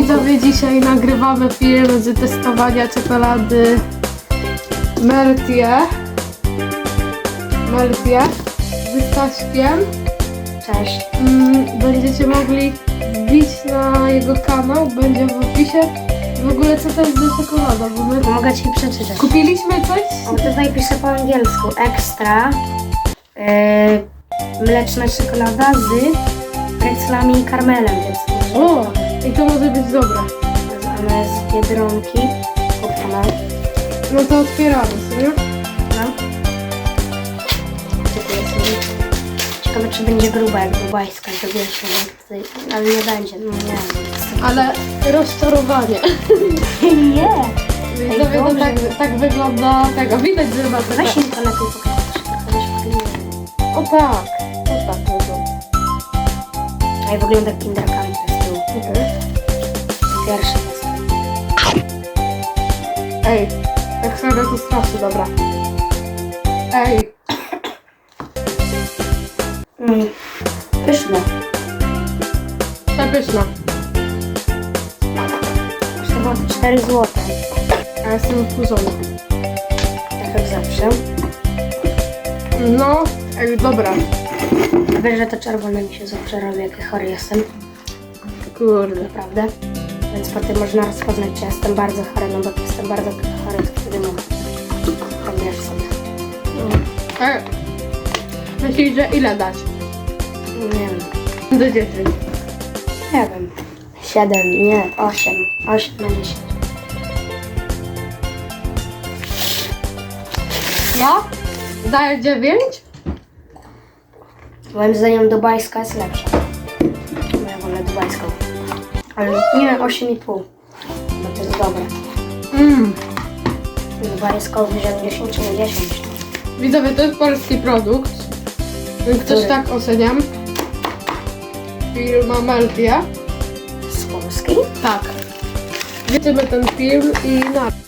Widzowie, dzisiaj nagrywamy film z testowania czekolady Meltie. Meltie z Staśkiem. Cześć. Mm, Będziecie mogli wbić na jego kanał, będzie w opisie. W ogóle co to jest za czekolada? Bo my Mogę ci przeczytać. kupiliśmy coś? O, tutaj piszę po angielsku. Ekstra. Yy, mleczna czekolada z pretzlami i karmelem, więc może... O, i to może być dobre. Jest z Biedronki. Kupiona. No to otwieramy sobie. No. Dziękuję sobie. Ciekawe, czy będzie gruba jak to wiesz, jak tutaj, ale nie będzie, no nie wiem. Ale rozczarowanie. Nie! Widzowie, to tak, tak wygląda tego. Widać, że ma Weź mi to lepiej pokazać. O tak, o tak wygląda. A i wygląda jak Kinder Ej, tak sobie to strasznie, dobra. Ej, Mm. Pyszne. przepyszna. Kosztowało to 4 zł. A jestem wkurzona. Tak jak zawsze. No, ej, dobra. Wiesz, że to czerwone mi się zawsze robi, jak chory jestem. Kurde. Naprawdę. Więc po tym można rozpoznać, czy jestem bardzo chory, no bo jak jestem bardzo chory, to wtedy mam. To wiesz sobie. Ej, myślisz, że ile dać? Nie wiem. Do 10. Nie wiem. 7, nie, 8. 8 na 10. Ja? Daję 9? Moim zdaniem dubajska jest lepsza. Ja wolę dubajską. Ale nie, 8,5. Bo to jest dobre. Mmm. Dubajską wziąłem 10 na 10. Widzowie, to jest polski produkt. Więc też Który? tak oceniam. Firma Meltia. Z Polski? Tak. Widzimy ten film i na...